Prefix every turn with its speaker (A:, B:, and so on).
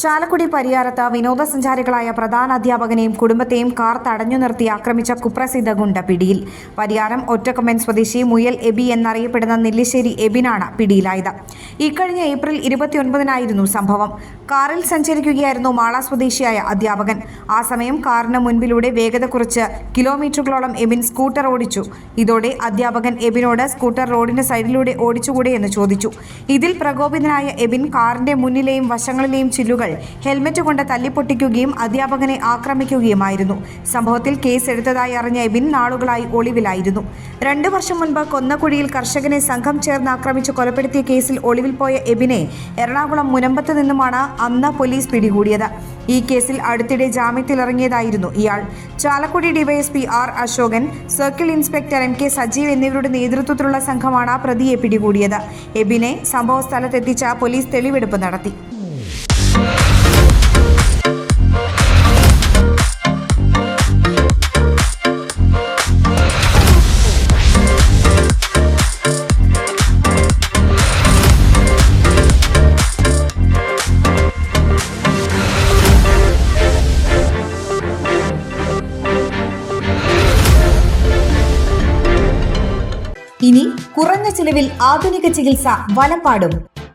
A: ചാലക്കുടി പരിയാരത്ത് വിനോദസഞ്ചാരികളായ പ്രധാന അധ്യാപകനെയും കുടുംബത്തെയും കാർ തടഞ്ഞു നിർത്തി ആക്രമിച്ച കുപ്രസിദ്ധ ഗുണ്ട പിടിയിൽ പരിയാരം ഒറ്റക്കമ്മൻ സ്വദേശി മുയൽ എബി എന്നറിയപ്പെടുന്ന നെല്ലിശ്ശേരി എബിനാണ് പിടിയിലായത്. ഇക്കഴിഞ്ഞ ഏപ്രിൽ ഇരുപത്തിയൊൻപതിനായിരുന്നു സംഭവം. കാറിൽ സഞ്ചരിക്കുകയായിരുന്നു മാള സ്വദേശിയായ അധ്യാപകൻ. ആ സമയം കാറിന് മുൻപിലൂടെ വേഗത കുറച്ച് കിലോമീറ്ററുകളോളം എബിൻ സ്കൂട്ടർ ഓടിച്ചു. ഇതോടെ അധ്യാപകൻ എബിനോട് സ്കൂട്ടർ റോഡിന് സൈഡിലൂടെ ഓടിച്ചുകൂടെ എന്ന് ചോദിച്ചു. ഇതിൽ പ്രകോപിതനായ എബിൻ കാറിന്റെ മുന്നിലെയും വശങ്ങളിലെയും ചില്ലുകൾ ഹെൽമറ്റ് കൊണ്ട് തല്ലിപ്പൊട്ടിക്കുകയും അധ്യാപകനെ ആക്രമിക്കുകയുമായിരുന്നു. സംഭവത്തിൽ കേസ് എടുത്തതായി അറിഞ്ഞ എബിൻ നാളുകളായി ഒളിവിലായിരുന്നു. രണ്ടു വർഷം മുൻപ് കൊന്നക്കുഴിയിൽ കർഷകനെ സംഘം ചേർന്ന് ആക്രമിച്ച് കൊലപ്പെടുത്തിയ കേസിൽ ഒളിവിൽ പോയ എബിനെ എറണാകുളം മുനമ്പത്ത് നിന്നുമാണ് അന്ന് പോലീസ് പിടികൂടിയത്. ഈ കേസിൽ അടുത്തിടെ ജാമ്യത്തിലിറങ്ങിയതായിരുന്നു ഇയാൾ. Chalakudy DYSP R Ashokan circle inspector M K Sajeev എന്നിവരുടെ നേതൃത്വത്തിലുള്ള സംഘമാണ് പ്രതിയെ പിടികൂടിയത്. എബിനെ സംഭവ സ്ഥലത്തെത്തിച്ച പോലീസ് തെളിവെടുപ്പ് നടത്തി. ഇനി കുറഞ്ഞ ചിലവിൽ ആധുനിക ചികിത്സ വലപ്പാടും